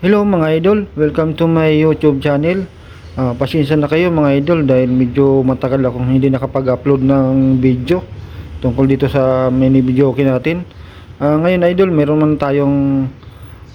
Hello mga idol, welcome to my YouTube channel. Ah, pasensya na kayo mga idol dahil medyo matagal akong hindi nakapag-upload ng video tungkol dito sa mini video okay natin. Ah, ngayon idol, meron man tayong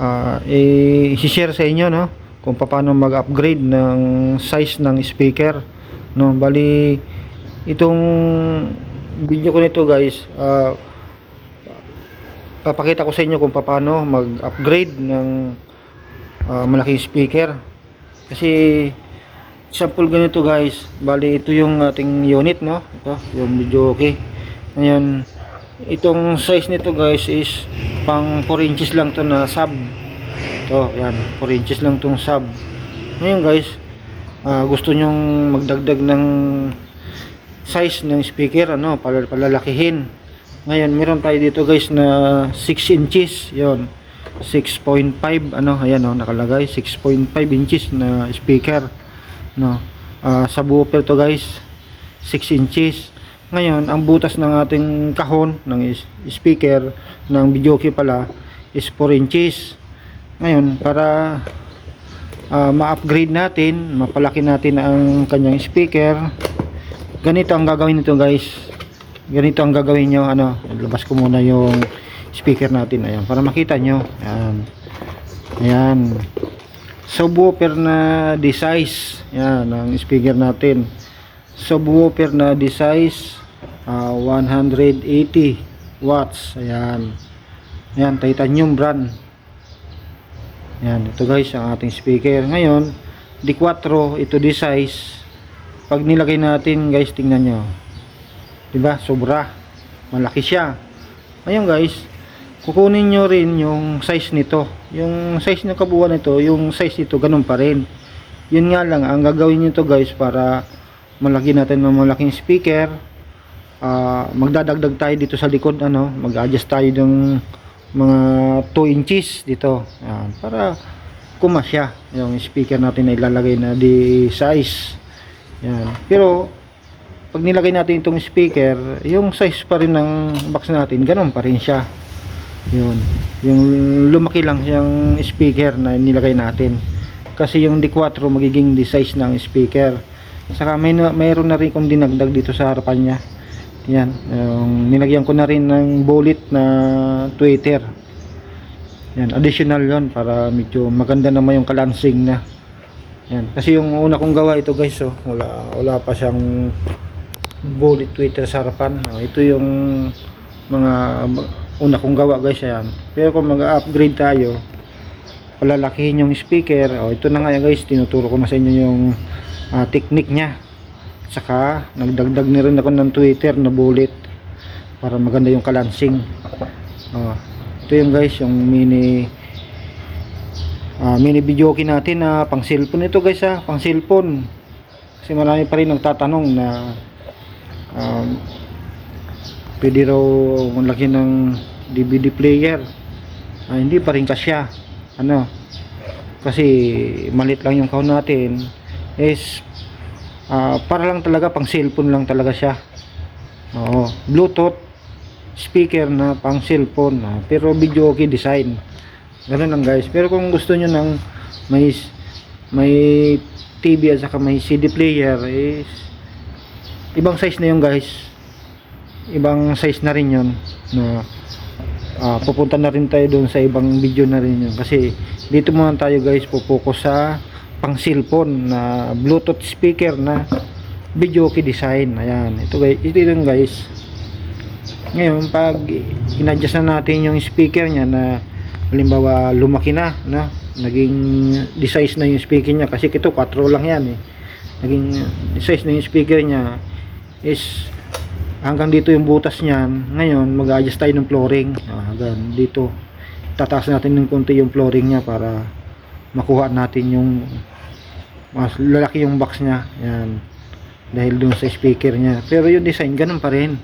ah, i-share sa inyo no kung paano mag-upgrade ng size ng speaker. No, bali itong video ko nito guys, ah, papakita ko sa inyo kung paano mag-upgrade ng ah, malaking speaker. Kasi sample ganito guys. Bali ito yung ating unit no? Ito yung video okay. Ngayon itong size nito guys is pang 4 inches lang to na sub. Ito yan. 4 inches lang tong sub. Ngayon guys ah, gusto nyong magdagdag ng size ng speaker ano pal- palalakihin. Ngayon meron tayo dito guys na 6 inches. Yon 6.5 ano ayan oh, nakalagay 6.5 inches na speaker no. Ah, subwoofer to guys 6 inches. Ngayon ang butas ng ating kahon ng speaker ng videoke pala is 4 inches. Ngayon para ah, ma-upgrade natin mapalaki natin ang kanyang speaker ganito ang gagawin nito guys. Ganito ang gagawin nyo ano labas ko muna yung speaker natin. Ayan para makita nyo. Ayan. Ayan. Subwoofer na D-size yan ang speaker natin. Subwoofer na D-size ah, 180 watts. Ayan. Ayan titanium brand. Yan ito guys ang ating speaker. Ngayon D4 ito D-size pag nilagay natin guys tingnan nyo. Diba? Sobra. Malaki siya. Ngayon guys kukunin nyo rin yung size nito. Yung size ng kabuuan nito yung size nito ganun pa rin. Yun nga lang ang gagawin nyo to guys para malaki natin ng malaking speaker. Ah, magdadagdag tayo dito sa likod ano mag-adjust tayo ng mga 2 inches dito. Yan, para kumasya yung speaker natin na ilalagay na di size. Yan pero pag nilagay natin itong speaker yung size pa rin ng box natin ganun pa rin siya yun. Yung lumaki lang yung speaker na nilagay natin. Kasi yung D4 magiging di size ng speaker. Saka may mayroon na rin kong dinagdag dito sa harapan niya. Yan. Yung nilagyan ko na rin ng bullet na tweeter. Yan. Additional yon para medyo maganda naman yung kalansing na yan. Kasi yung una kong gawa ito guys oh, wala, wala pa siyang bullet tweeter sa harapan. Oh, ito yung mga una kong gawa guys yan pero kung mag-upgrade tayo palalakihin yung speaker. Oh, ito na nga guys. Tinuturo ko na sa inyo yung ah, technique nya saka nagdagdag na rin ako ng tweeter na bullet para maganda yung kalansing. Oh, ito yung guys yung mini ah, mini video natin na pang cellphone ito guys ha pang cellphone kasi marami pa rin nagtatanong na um, pwede raw malaki ng DVD player. Ah, hindi pa rin kasya. Ano? Kasi malit lang yung count natin. Is ah, para lang talaga pang cellphone lang talaga siya. Oo. Bluetooth speaker na pang cellphone ah, pero video okay design. Ganun lang guys. Pero kung gusto nyo ng may may TV at saka may CD player is ibang size na yung guys ibang size na rin yun na ah, pupunta na rin tayo doon sa ibang video na rin yun. Kasi dito muna tayo guys pupokus sa pang cellphone na bluetooth speaker na video key design ayan ito guys ito yung guys. Ngayon pag inadjust na natin yung speaker niya na halimbawa lumaki na no? naging size na yung speaker niya kasi ito 4 lang yan eh. Naging size na yung speaker niya is hanggang dito yung butas niyan. Ngayon mag-adjust tayo ng flooring. Ah, hanggang dito. Tataas natin ng konti yung flooring niya para makuha natin yung mas lalaki yung box niya. Yan. Dahil dun sa speaker niya. Pero yung design ganun pa rin.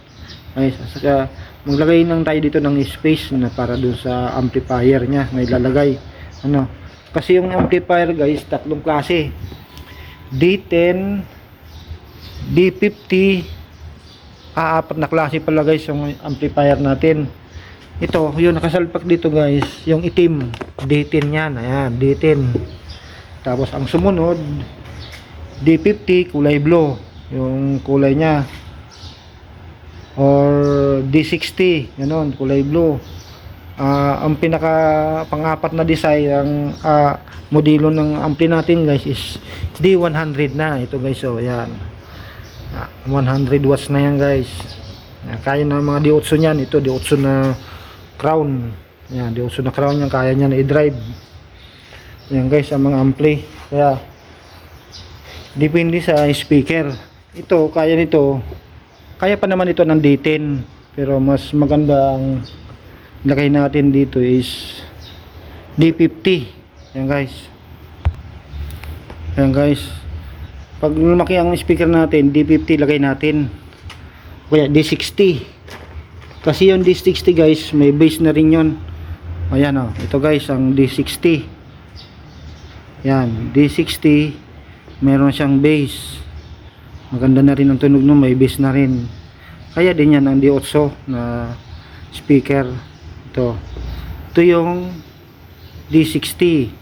Ay saka maglagay lang tayo dito ng space na para dun sa amplifier niya. Na ilalagay ano? Kasi yung amplifier guys tatlong klase. D10 D50 ah, apat na klase pala guys yung amplifier natin. Ito yung nakasalpak dito guys yung itim. D10 yan ayan D10 tapos ang sumunod D50 kulay blue yung kulay niya. Or D60 ganon kulay blue. Ah, ang pinaka pang-apat na design ang ah, modelo ng ampli natin guys is D100 na ito guys so yan Ah, 100 watts na yan guys. Kaya na mga D8 niyan. Ito D8 na crown. Yan D8 na crown yan. Kaya niya na i-drive. Yan guys ang mga ampli. Kaya depende sa speaker. Ito kaya nito kaya pa naman ito ng D10 pero mas maganda ang lagay natin dito is D50 yan guys. Yan guys pag lumaki ang speaker natin D50 lagay natin. Kaya D60 kasi yung D60 guys may base na rin yun. Ayan o. Ito guys ang D60 yan D60 meron siyang base. Maganda na rin ang tunog nun may base na rin. Kaya din yan ang D8 na speaker. Ito. Ito yung D60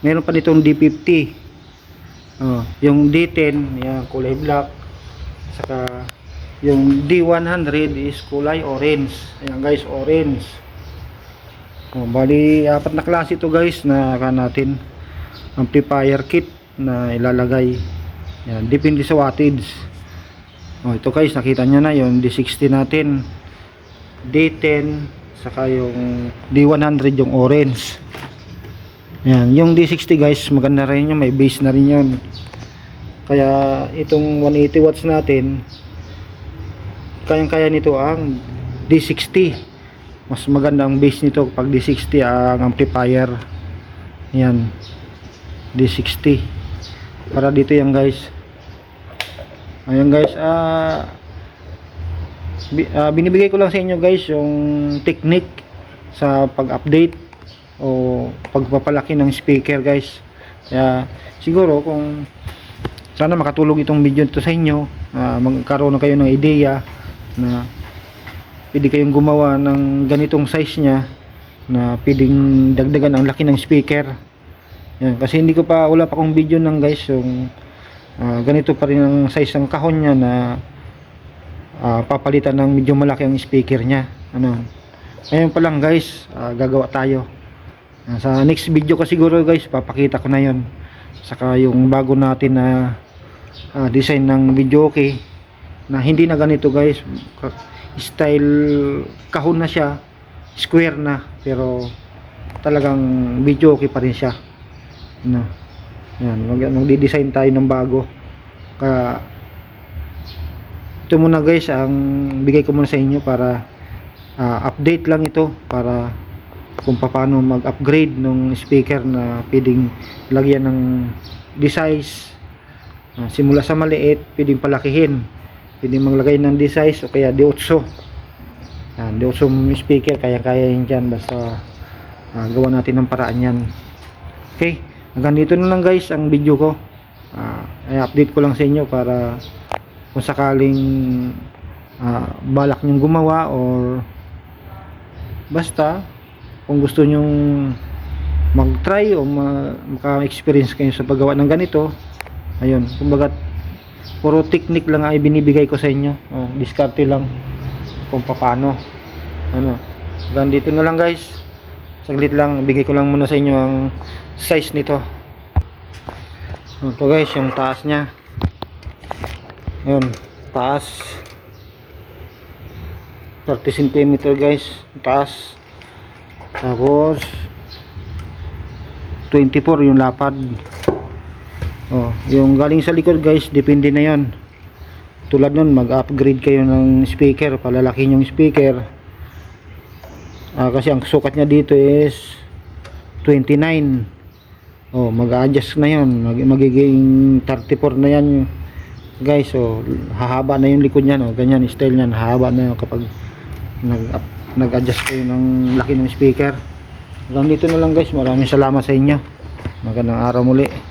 meron pa ditong D50 oh, yung D10 yan kulay black. Saka yung D100 is kulay orange. Ayan guys orange. Oh, bali apat na klase ito guys na ka natin. Amplifier kit na ilalagay. Yan depende sa wattage. Oh, ito guys nakita nyo na yung D60 natin. D10 saka yung D100 yung orange yan yung D60 guys maganda rin yun may base na rin yun. Kaya itong 180 watts natin kayang kaya nito ang D60 mas maganda ang base nito pag D60 ang amplifier. Yan D60 para dito yan guys. Ayan guys ah ah, binibigay ko lang sa inyo guys yung technique sa pag-update o pagpapalaki ng speaker guys. Kaya siguro kung sana makatulong itong video ito sa inyo ah, magkaroon kayo ng ideya na pwede kayong gumawa ng ganitong size niya na pwedeng dagdagan ang laki ng speaker. Yan, kasi hindi ko pa wala pa akong video ng guys yung ah, ganito pa rin ang size ng kahon niya na ah, papalitan ng medyo malaki ang speaker niya. Ano? Ngayon pa lang guys ah, gagawa tayo sa next video ko siguro guys papakita ko na yon saka yung bago natin na ah, design ng video okay? Na hindi na ganito guys. Style kahon na siya. Square na. Pero talagang video okay pa rin siya. Ano yan. Mag magdi-design tayo ng bago. Kaya ito muna guys ang bigay ko muna sa inyo para ah, update lang ito para kung paano mag-upgrade ng speaker na pwedeng lagyan ng D-size Ah, simula sa maliit pwedeng palakihin. Pwedeng maglagay ng D-size o kaya D8 yan, D8 speaker kaya kaya yun dyan. Basta ah, gawa natin ng paraan yan. Okay hanggang dito na lang guys ang video ko. Ay update ko lang sa inyo para kung sakaling ah, balak nyong gumawa or basta kung gusto nyong mag-try o ma- maka-experience kayo sa paggawa ng ganito ayun, kumbaga puro technique lang ay binibigay ko sa inyo. Oh, diskarte lang kung paano. Ano, hanggang dito na lang guys. Saglit lang, bigay ko lang muna sa inyo ang size nito. Ito guys, yung taas nya ayun, taas. 30 cm guys, taas tapos 24 yung lapad. Oh, yung galing sa likod guys depende na yon tulad nun mag upgrade kayo ng speaker palalaki yung speaker. Ah, kasi ang sukat niya dito is 29 oh mag-adjust na yon mag magiging 34 na yan. Guys so hahaba na yung likod niya no? Ganyan style niyan hahaba na yun kapag nag nag-adjust kayo ng laki ng speaker. Hanggang dito na lang guys. Maraming salamat sa inyo. Magandang araw muli